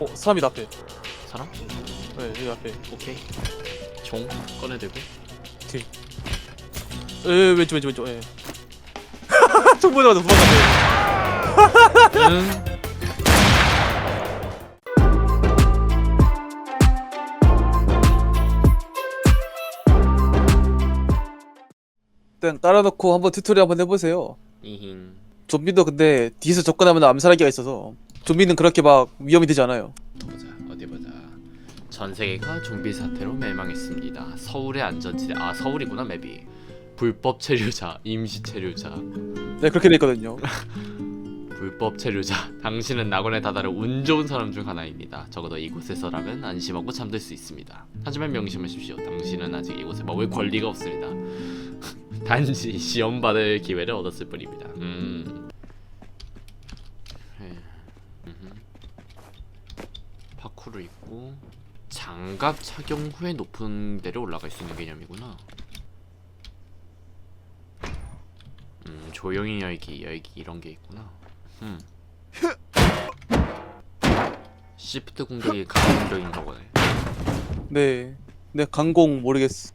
어 사람이 앞에. 사람? 네 여기 앞에. 오케이. 종 꺼내들고. 에 왼쪽 왼쪽 왼쪽 예. 총 보자마자 도망갔네. 응 일단 깔아놓고 한번 튜토리얼 한번 해보세요. 이힝. 좀비도 근데 뒤에서 접근하면 암살하기가 있어서 좀비는 그렇게 막 위험이 되지 않아요. 보자 어디 보자. 전 세계가 좀비 사태로 멸망했습니다. 서울의 안전지대 아 서울이구나 맵이. 불법 체류자 임시 체류자. 네 그렇게 돼 있거든요. 불법 체류자. 당신은 낙원에 다다른 운 좋은 사람 중 하나입니다. 적어도 이곳에서라면 안심하고 잠들 수 있습니다. 하지만 명심하십시오. 당신은 아직 이곳에 머물 권리가 없습니다. 단지 시험 받을 기회를 얻었을 뿐입니다. 음 에, 음흠. 파쿠르 있고 장갑 착용 후에 높은 데를 올라갈 수 있는 개념이구나 음 조용히 열기 열기 이런 게 있구나 음. 시프트 공격이 가능적인가 보네. 네. 네, 강공 모르겠어.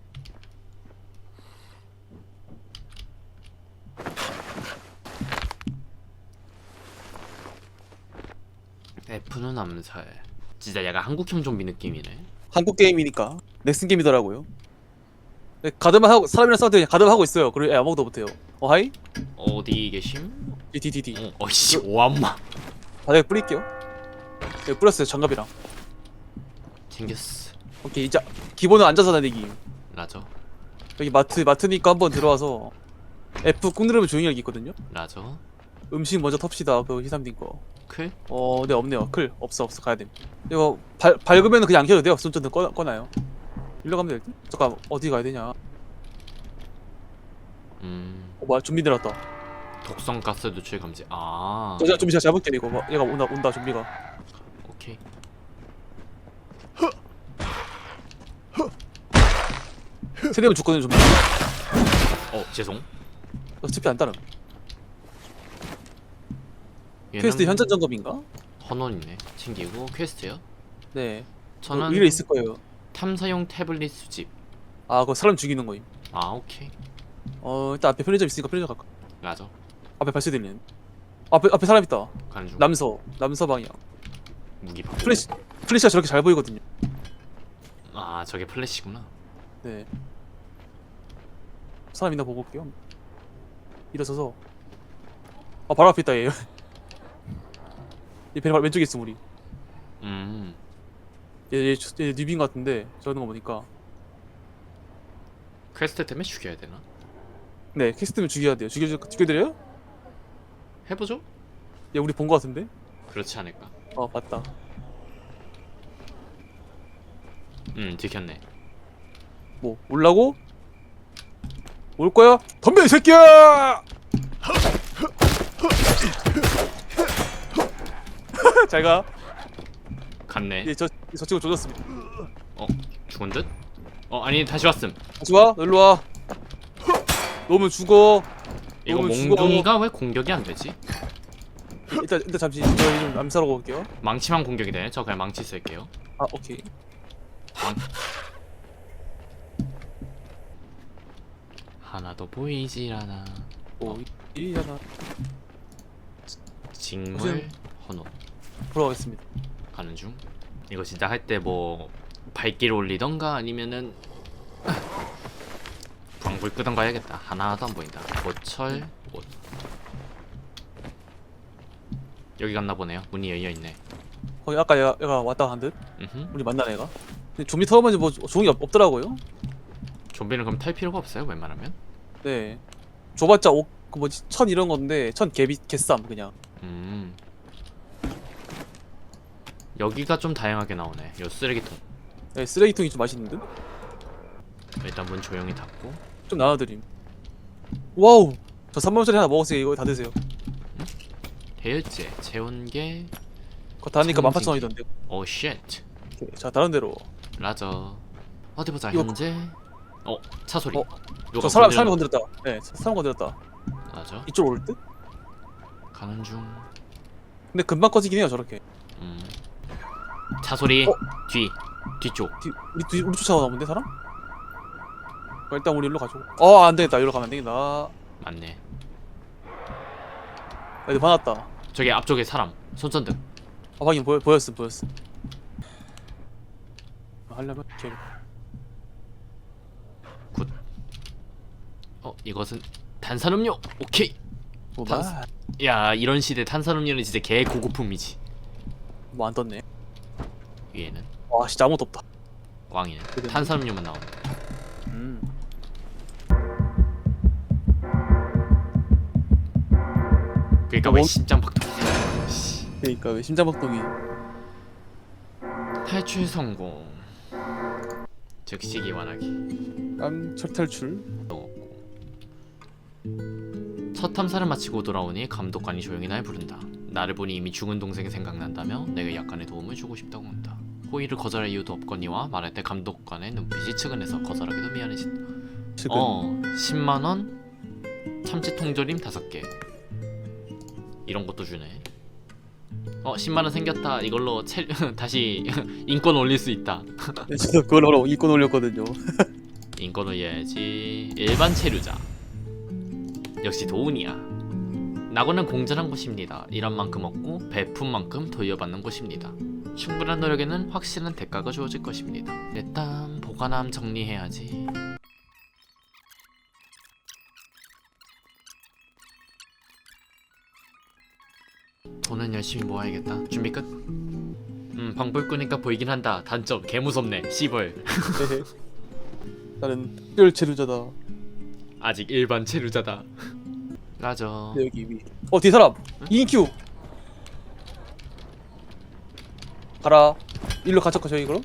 F는 암살. 진짜 약간 한국형 좀비 느낌이네. 한국 게임이니까. 넥슨 게임이더라고요. 네, 가드만 하고 사람이랑 싸울 때 그냥 가드만 하고 있어요. 그리고 아무것도 못해요. 어 하이? 어디 계심? 디디디디. 어, 어이씨 오암마. 바닥에 뿌릴게요. 네, 뿌렸어요. 장갑이랑. 챙겼어. 오케이 이제 기본은 앉아서 다니기. 라저. 여기 마트 마트니까 한번 들어와서 F 꾹 누르면 조용히 하기 있거든요. 라저. 음식 먼저 텁시다. 그 희삼딘 거. 클. 어, 네 없네요. 클 없어 없어 가야 됨. 이거 발 밝으면 그냥 안 켜도 돼요. 손전등 꺼 꺼놔요. 일로 가면 될 듯? 잠깐 어디 가야 되냐? 어, 음. 뭐야 좀비 들었다. 독성 가스 누출 감지. 아. 저 좀비 제가 잡을게 이거. 뭐, 얘가 온다 온다 좀비가. 오케이. 세 대면 죽거든요 좀비. 어 죄송. 어, 스피 안 따름. 퀘스트 현장 점검인가? 헌원이네. 챙기고 퀘스트요. 네. 저는 어, 위에 있을 거예요. 탐사용 태블릿 수집. 아, 그거 사람 죽이는 거임. 아 오케이. 어, 일단 앞에 편의점 있으니까 편의점 갈까? 라저. 앞에 발소리 들리는. 앞에 앞에 사람 있다. 가는 중. 남서 남서 방향. 무기 방. 플래시 플래시가 저렇게 잘 보이거든요. 아 저게 플래시구나. 네. 사람 있나 보고 올게요. 일어서서. 아 바로 앞에 있다 얘. 얘 배를 왼쪽에 있음 우리. 음. 얘, 얘, 얘 뉴비인 것 같은데 저러는 거 보니까. 퀘스트 때문에 죽여야 되나? 네 퀘스트면 죽여야 돼요. 죽여 죽여드려요? 해보죠. 얘 우리 본 것 같은데. 그렇지 않을까? 어 맞다. 음 들켰네. 뭐 올라고? 올 거야? 덤벼 이 새끼야! 잘 가. 갔네. 예, 저 저쪽으로 조졌습니다. 죽은 듯? 어 아니 다시 왔음. 다시 와, 일로 와. 놓으면 죽어. 이거 너무 죽어. 몽둥이가 왜 공격이 안 되지? 일단 일단 잠시 저희 좀 암살하고 올게요. 망치만 공격이 되네. 저 그냥 망치 쓸게요. 아 오케이. 망. 하나도 보이질 않아. 오 이 하나 직물 무슨- 헌옷 돌아가겠습니다. 가는 중. 이거 진짜 할 때 뭐 발길 올리던가 아니면은 광불 끄던가 해야겠다. 하나도 안 보인다. 고철 옷. 여기 갔나 보네요. 문이 열려 있네. 거기 아까 얘가, 얘가 왔다 간 듯. 음. 우리 만난 애가. 근데 좀비 터보면 뭐 좋은 게 없, 없더라고요. 좀비는 그럼 탈 필요가 없어요. 웬만하면. 네. 줘봤자 옥, 그 뭐지 천 이런 건데 천 개비 개쌈 그냥. 음. 여기가 좀 다양하게 나오네. 요 쓰레기통. 네, 쓰레기통이 좀 맛있는 듯. 일단 문 조용히 닫고. 좀 나눠드림. 와우. 저 3만 원짜리 하나 먹었어요. 이거 다 드세요. 해열제, 체온계. 그거 다 하니까 청진기. 18,000원이던데. 오 쉣. 자 다른 데로. 라저. 어디 보자. 이거 현재. 어, 차 소리. 어, 저 사람 사람 건드렸다. 네, 사람 건드렸다. 라저. 이쪽 올 듯? 가는 중. 근데 금방 꺼지긴 해요 저렇게. 음. 차 소리 어? 뒤 뒤쪽 뒤, 우리 뒤 우리 쫓아오나 본데 사람? 어, 일단 우리 일로 가죠. 어 안 되겠다. 이리로 가면 안 되겠다. 맞네 애들 화났다. 저기 앞쪽에 사람 손전등 아 확인 보여 보였음 보였음. 아, 하려면 이렇게 어 이것은 탄산음료 오케이 뭐만 야 이런 시대 탄산음료는 진짜 개 고급품이지 뭐안 떴네. 위에는. 와 진짜 아무것도 없다. 꽝이는. 그래. 탄산음료만 나오네 음. 그러니까 어, 왜 뭐- 심장박동 그러니까 왜 심장박동이? 탈출 성공. 즉시 기환하기. 깜철 탈출. 첫 탐사를 마치고 돌아오니 감독관이 조용히 날 부른다. 나를 보니 이미 죽은 동생이 생각난다며 내게 약간의 도움을 주고 싶다고 한다 호의를 거절할 이유도 없거니와 말할 때 감독관의 눈빛이 측은해서 거절하기도 미안해진다 지금 어 10만 원 참치 통조림 5개. 이런 것도 주네. 어 10만 원 생겼다. 이걸로 체... 다시 인권 올릴 수 있다. 네, 저도 그걸로 이권 올렸거든요. 인권 올려야지. 일반 체류자. 역시 도운이야. 낙원은 공전한 곳입니다. 일한 만큼 얻고 베푼 만큼 돌려받는 곳입니다 충분한 노력에는 확실한 대가가 주어질 것입니다 일단 보관함 정리해야지 돈은 열심히 모아야겠다 준비 끝? 음 방불 끄니까 보이긴 한다 단점 개 무섭네 씨벌 나는 특별 체류자다. 아직 일반 체류자다. 라저. 여기 위. 어 뒤에 사람. 2인큐. 가라. 일로 가자 저희 그럼.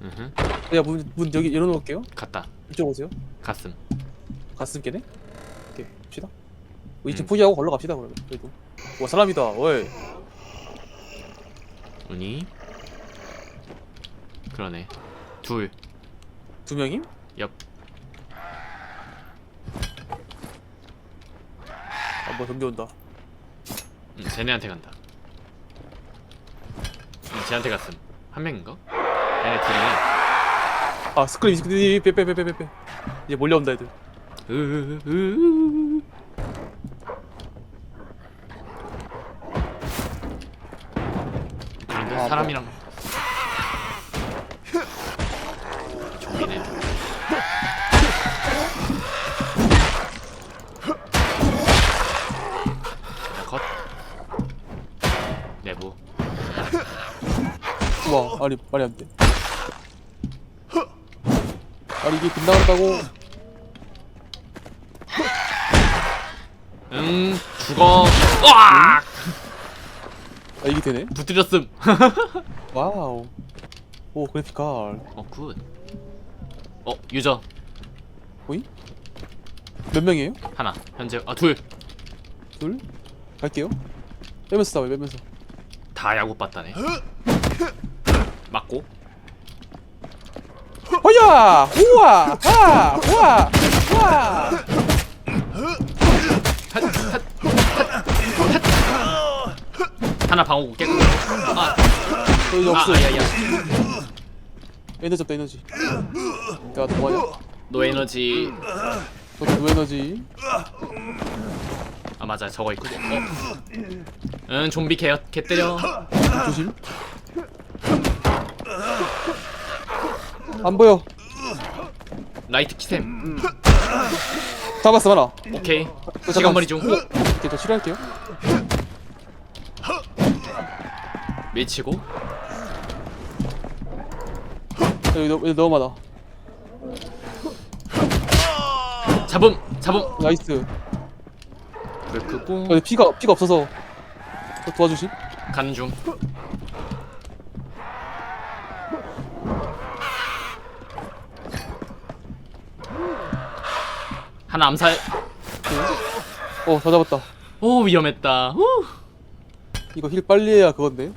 으흠. 내가 문, 문 여기 열어놓을게요. 갔다. 이쪽 오세요. 갔음. 가슴 깨네. 오케이 갑시다. 뭐 이제 음. 포기하고 걸러 갑시다 그러면. 그래도. 와 사람이다. 어이. 운이. 그러네. 둘. 두 명임? 옆. 아뭐 경기 온다. 음, 쟤네한테 간다. 음, 쟤한테 갔음. 한 명인가? 얘네 둘이네. 아 스크린 스크린 빼빼빼빼빼. 이제 몰려온다 애들. 으으으으. 그런데 아, 사람이랑 좀비네. 아니 말이 안 돼. 아니 이게 빗나간다고? 응 죽어. 와! 아 이게 되네? 붙들렸음. 와우. 오 그래픽칼. 어 굿. 어 유저 몇 명이에요? 하나 현재 아 둘. 둘? 갈게요. 빼면서 싸워요 빼면서. 다 야구 봤다네. 맞고 허야! 우와! 하! 우와! 우와! 하나 방어구 깨고. 아, 저 이제 아, 없어. 아, 야, 야. 에너지 없다 에너지. 야, 너 뭐하냐? 노 에너지. 너도 노 에너지. 아 맞아, 저거 있거든. 어. 응, 좀비 개, 개 때려. 조심. 안 보여. 라이트 키셈. 잡았어 하나. 오케이. 저 시간 머리 중. 오케이 저 치료할게요. 밀치고. 여기 너, 여기 너무 많아. 잡음, 잡음. 나이스. 불 끄고 근데 피가 피가 없어서 저 도와주심. 가는 중. 하나 암살. 어, 다 잡았다. 오 위험했다. 후. 이거 힐 빨리 해야 그건데.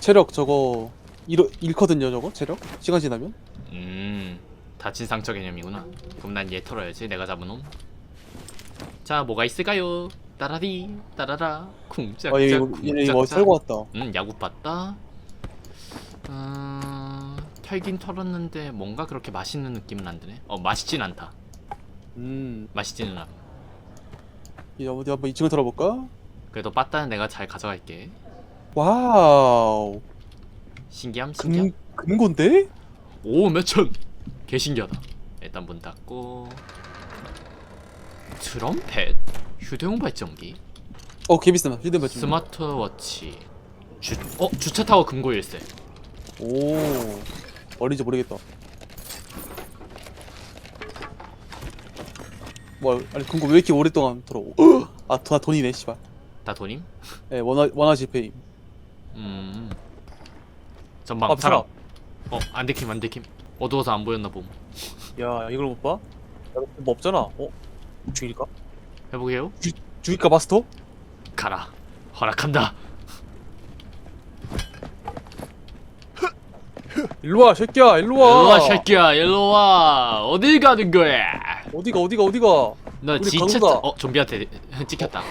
체력 저거 잃어, 잃거든요 저거 체력 시간 지나면. 음 다친 상처 개념이구나 그럼 난 얘 털어야지 내가 잡은 놈. 자 뭐가 있을까요? 따라리 따라라 쿵짝짝 아 얘 이거 얘 이거 뭐 쿵짝짝 살고 왔다. 음 야구 봤다 어... 털긴 털었는데 뭔가 그렇게 맛있는 느낌은 안 드네. 어 맛있진 않다. 음 맛있지는 않아. 이제 어디 한번 2층을 털어볼까? 그래도 빠따는 내가 잘 가져갈게. 와우 신기함 신기함. 금, 금곤데? 오 몇천. 개 신기하다. 일단 문 닫고. 트럼펫? 휴대용 발전기? 어 개 비싸다 휴대폰 좀 스마트워치. 주, 어 주차 타워 금고 일세. 오 어린지 모르겠다 뭐 아니 금고 왜 이렇게 오랫동안 들어오 아다 돈이네 씨발 다 돈임? 예 원화 원화 지폐임 음. 전방 아 사람. 어, 안 들킴, 안 들킴. 어두워서 안 보였나 봄. 야 이걸 못 봐? 야, 뭐 없잖아 어? 죽일까? 해보게요. 죽일까 마스터? 가라. 허락한다. 일로 와 새끼야 일로 와 일로 와, 새끼야, 일로 와. 어딜 가는 거야? 어디가 어디가 어디가 너 우리 지쳤다. 어, 좀비한테 찍혔다.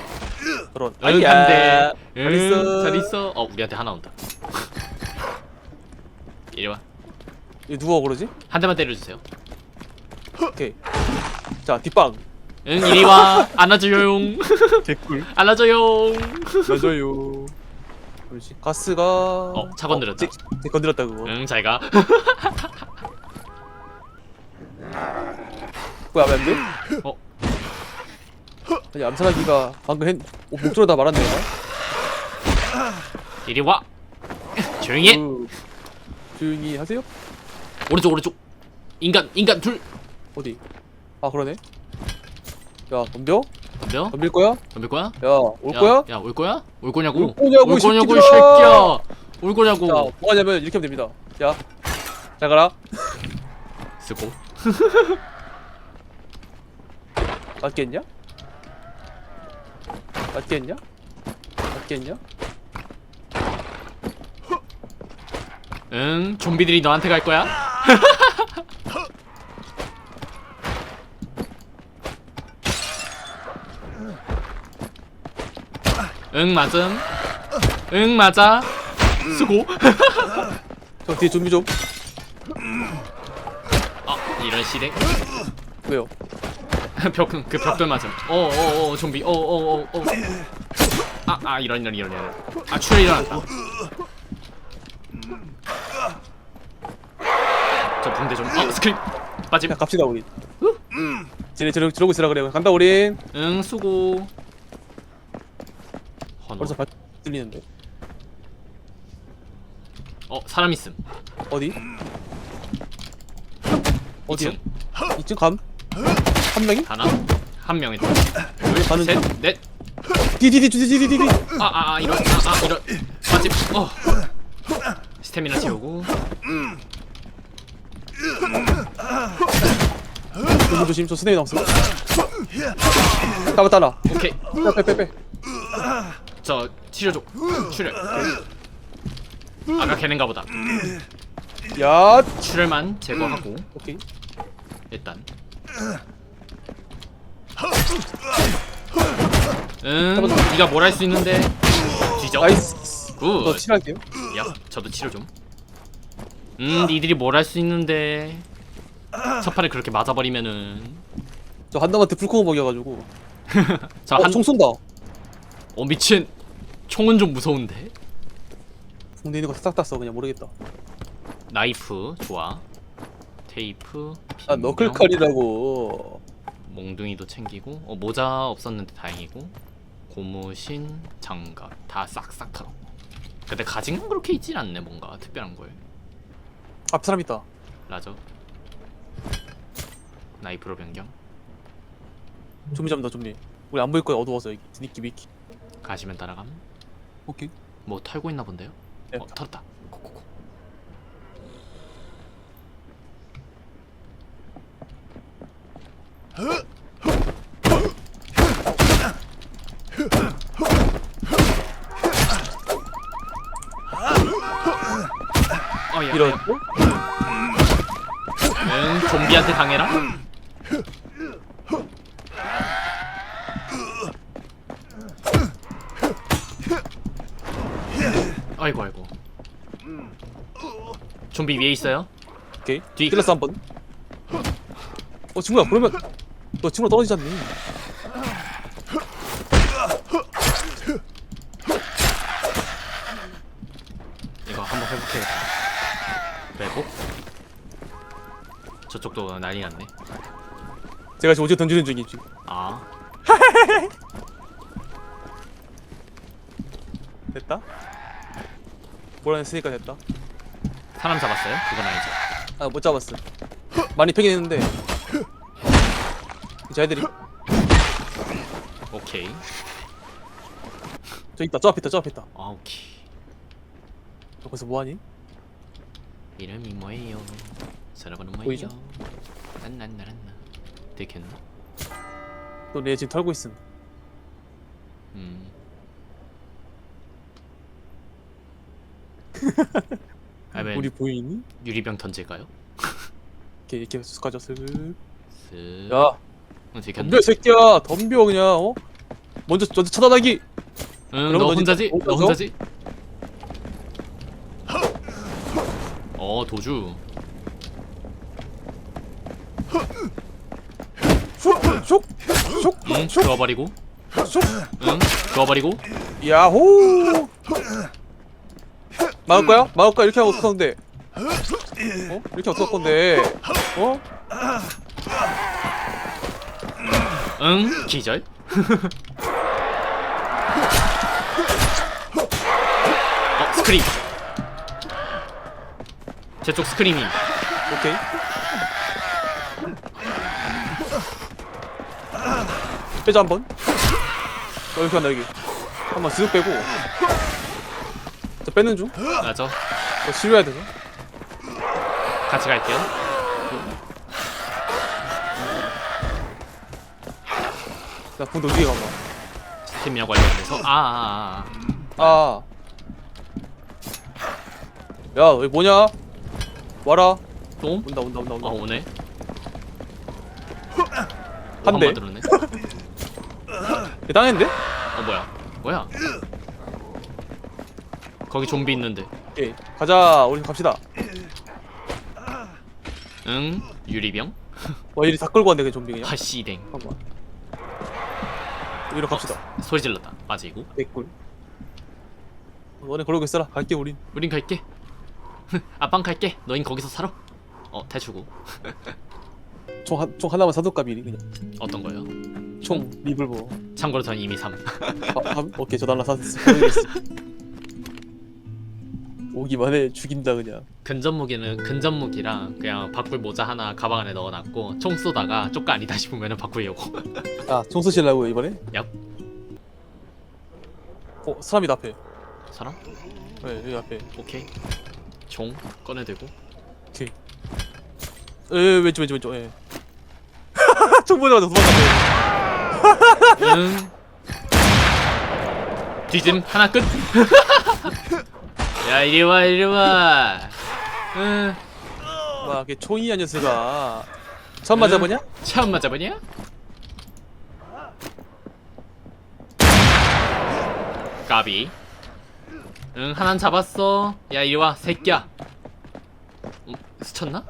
그런 응, 한 대. 잘 응, 있어. 잘 있어. 어, 우리한테 하나 온다. 이리 와. 이거 누가 그러지? 한 대만 때려주세요. 오케이 자 뒷방 응, 이리 와. 안아줘용. 개꿀 안아줘용. 맞아요 그렇지 가스가 어, 차 건드렸다. 제, 제 건드렸다 그거 응, 잘 가. 뭐야 왜안 돼? 어. 아니 암살하기가 방금 했 어, 목소리 다 말았네 이리 와. 조용히 해. 그, 조용히 하세요 오른쪽, 오른쪽. 인간, 인간 둘. 어디 아 그러네 야 덤벼? 덤벼? 덤빌 거야? 덤빌 거야? 야올 야, 거야? 야, 올 거야? 올 거냐고? 올 거냐고, 올 거냐고, 이이 새끼들아! 새끼야. 올 거냐고. 자 뭐하냐면 이렇게 하면 됩니다 야잘 가라 쓰고. 맞겠냐? 맞겠냐? 맞겠냐? 응, 좀비들이 너한테 갈 거야? 응, 맞음. 응, 맞아. 쓰고. 저 뒤에 좀비 좀 아, 이런 시대. 왜요? 벽, 그 벽돌 맞음. 어, 어, 어, 좀비. 어, 어, 어, 어. 아, 아, 이런, 이런, 이런, 이런. 아, 출혈 일어났다. 저 붕대 좀. 어, 스크립. 빠짐. 야 갑시다 우리 쟤네 저러, 저러고 있으라 그래 간다 우린 응, 수고. 벌써 발 들리는데 어, 사람 있음. 어디? 어디야? 이층. 2층 감? 한 명이? 하나, 한명 있다. 가는 둘, 중? 셋, 넷. 디디디디디디디 아, 아, 아, 이런, 아, 아, 이런. 빠짐. 어. 스태미나 채우고. 조심 조심 저 스네이 나왔어 따라 따라 오케이. 빼빼빼빼 저 치료 좀. 출혈. 아까 걔는가 보다. 야 출혈만 제거하고 오케이 일단. 응, 네가 뭘 할 수 있는데 뒤져. 나이스 너 굿. 칠할게요 야, 저도 치료 좀. 음, 니들이 뭘 할 수 있는데 첫 판에 그렇게 맞아버리면은 저 한남한테 불콩 먹여가지고 자, 어, 한, 총 쏜다 어 미친. 총은 좀 무서운데. 붕대 있는 거싹 땄어 그냥 모르겠다 나이프 좋아. 테이프. 아 빈병, 너클칼이라고 몽둥이도 챙기고. 어 모자 없었는데 다행이고. 고무신, 장갑 다 싹싹 털어. 근데 가진 건 그렇게 있진 않네 뭔가 특별한 걸. 앞 사람 있다 라저. 나이프로 변경. 좀비 잡는다 좀비 우리 안 보일 거야 어두워서 여기 니끼 미끼 가시면 따라감. 오케이 뭐 털고 있나 본데요? 네. 어 털었다. 어, 야, 이런 야. 응, 좀비한테 당해라. 아이고 아이고. 좀비 위에 있어요 오케이 뒤. 찔렀어 한번 어 친구야 그러면 너 친구가 떨어지지 않니. 이거 한번 회복해야겠다 회복? 저쪽도 난리 났네. 제가 지금 오지게 던지는 중이 지금. 아. 됐다? 뭐라 했으니까 됐다. 사람 잡았어요? 그건 아니죠. 아 못 잡았어 많이 패긴 했는데 자 애들이 오케이 저 있다 저 앞에 있다 저 앞에 있다 아 오케이 너 거기서 뭐하니? 이름이 뭐예요? 살아가는 뭐예요? 보이죠? 난난나란나 들켰나? 너내 지금 털고 있음 음 아면 우리 보이니? 유리병 던질까요? 이렇게 이렇게 쑥 가져 슬쓱 야? 덤벼 이 새끼야 덤벼 그냥 어? 먼저 먼저 차단하기 응, 그럼 너너 혼자지? 진짜 너 혼자서? 혼자지? 어, 도주. 슉슉슉슉 응, 그어버리고. 슉 응, 그어버리고. 야호 막을 거야? 막을 거야 이렇게 하고 건데 어? 이렇게 어떡할 건데 어? 응, 기절. 어, 스크림. 제쪽 스크림이. 오케이 빼자 한번 어 이렇게 한다 여기 한번 쓱 빼고 저 빼는 중? 맞아. 너 치료해야 되나? 같이 갈게요. 나 군도 뒤에 가봐 스팀이랑 관련돼서. 아, 아, 아. 아. 야, 여기 뭐냐? 와라. 또? 온다, 온다, 온다, 온다. 어, 오네. 한 대. 들었네. 얘 당했는데? 어, 뭐야? 뭐야? 거기 좀비 있는데. 오케이. 가자. 우리 갑시다. 응, 유리병. 와, 이리 다 끌고 왔네, 그 좀비 그냥. 화씨댕. 잠깐만. 여기로 갑시다. 소리 질렀다. 맞이고. 개꿀. 너네 그러고 있어라. 갈게, 우린. 우린 갈게. 아빵 갈게. 너흰 거기서 살아. 어, 대주고. 총, 한, 총 하나만 사둘까, 미리, 그냥. 어떤 거요? 총, 리블버. 참고로 전 이미 3. 아, 아, 오케이, 저도 하나 샀어. 오기만 해. 죽인다, 그냥. 근접 무기는 근접 무기랑 그냥 바꿀 모자 하나 가방 안에 넣어놨고 총 쏘다가 쪼까 아니다 싶으면은 바꾸려고. 아, 총 쏘시려고, 이번에? 얍. 어, 사람이다, 앞에. 사람? 네, 여기 앞에. 오케이. 총 꺼내들고. 오케이. 에, 왼쪽, 왼쪽, 왼쪽, 예. 총 보자마자 도망갔네. 응. 뒤짐 하나 끝. 야 이리 와 이리 와. 응. 와, 걔 총이야 녀석아. 처음 맞아보냐? 처음 맞아보냐? 까비. 응 하나 잡았어. 야 이리 와 새끼야. 음, 스쳤나?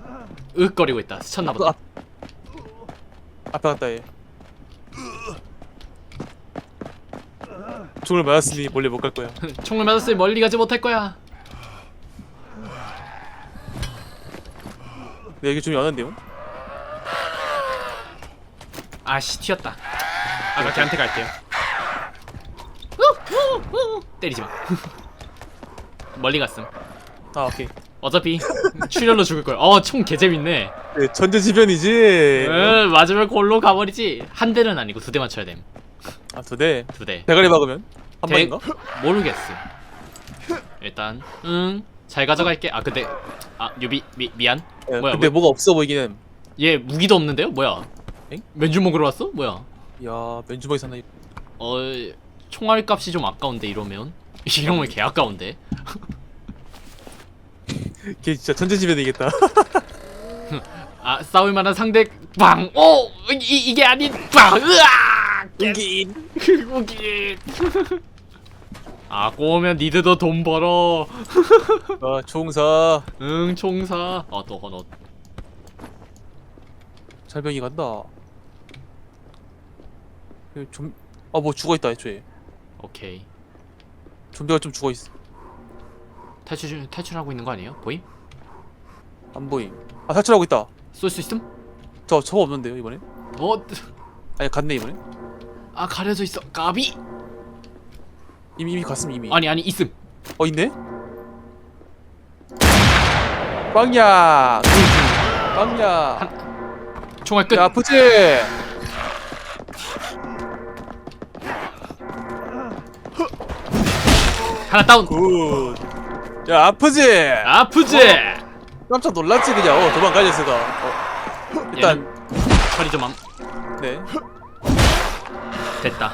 으거리고 있다. 스쳤나 보다. 앞, 앞에 갔다 얘. 총을 맞았으니 멀리 못갈 거야. 총을 맞았으니 멀리 가지 못할 거야. 근데 여기 좀 연한데요? 아씨 튀었다. 아까 걔한테 갈게요. 때리지 마. 멀리 갔음. 아 오케이. 어차피 출혈로 죽을 거야. 어, 총 개재밌네. 네, 전제지변이지. 응, 맞으면 골로 가버리지. 한 대는 아니고 두 대 맞춰야 됨. 아두 대. 두 대. 대가리 박으면 한 대- 방인가? 모르겠어. 일단, 응, 잘 가져갈게. 아, 근데, 아, 유비, 미, 미안. 예, 뭐야, 근데 뭐- 뭐가 없어 보이기는. 얘 무기도 없는데요? 뭐야? 엥? 맨주 먹으러 왔어? 뭐야? 야 맨주먹이 사나. 어, 총알 값이 좀 아까운데 이러면? 이러면 개 아까운데. 걔 진짜 전제지변이겠다. 아, 싸울 만한 상대 빵. 오, 이, 이게 아닌 빵. 으아! 여기. 우기. 아 꼬우면 니들도 돈 벌어. 아 총사. 응 총사. 어또 헌옷. 잘병이 간다. 좀아 뭐 죽어있다 애초에. 오케이. 좀비가 좀 죽어있어. 탈출 탈출하고 있는 거 아니에요? 보임? 안 보임. 아 탈출하고 있다. 쏠 수 있음? 저 저거 없는데요 이번에 어? 아니 갔네 이번에 아 가려져 있어. 까비? 이미 이미 갔음 이미. 아니 아니 있음. 어 있네? 빵야! 그, 빵야. 총알 끝. 야 아프지? 하나 다운. 굿 야 아프지? 아프지? 깜짝 놀랐지 그냥. 어 도망가려스가. 어. 일단. 처리 좀 함. 네. 됐다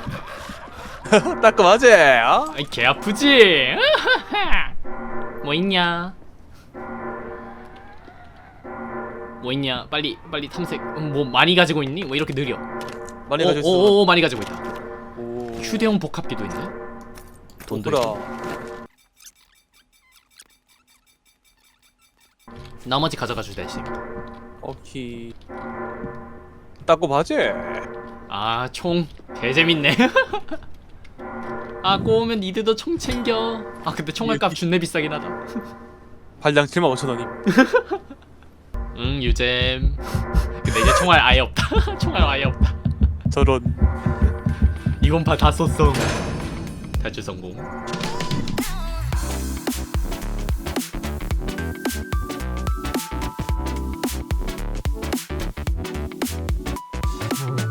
따끔하지 어? 아이 개 아프지? 뭐 있냐? 뭐 있냐? 빨리 빨리 탐색. 음, 뭐 많이 가지고 있니? 뭐 이렇게 느려. 많이 가져 있어 오 오 오 많이 가지고 있다. 오. 휴대용 복합기도 있네. 돈도 있고. 나머지 가져가 주대신 오케이 따고 봐지 아, 총 개재밌네. 아, 꼬우면 니들도 총 챙겨. 아, 근데 총알값 준내 비싸긴 하다. 발량 7만 5천 원임 응, 유잼. 근데 이제 총알 아예 없다. 총알 아예 없다. 저런 이번 판다 썼어. 탈출 성공.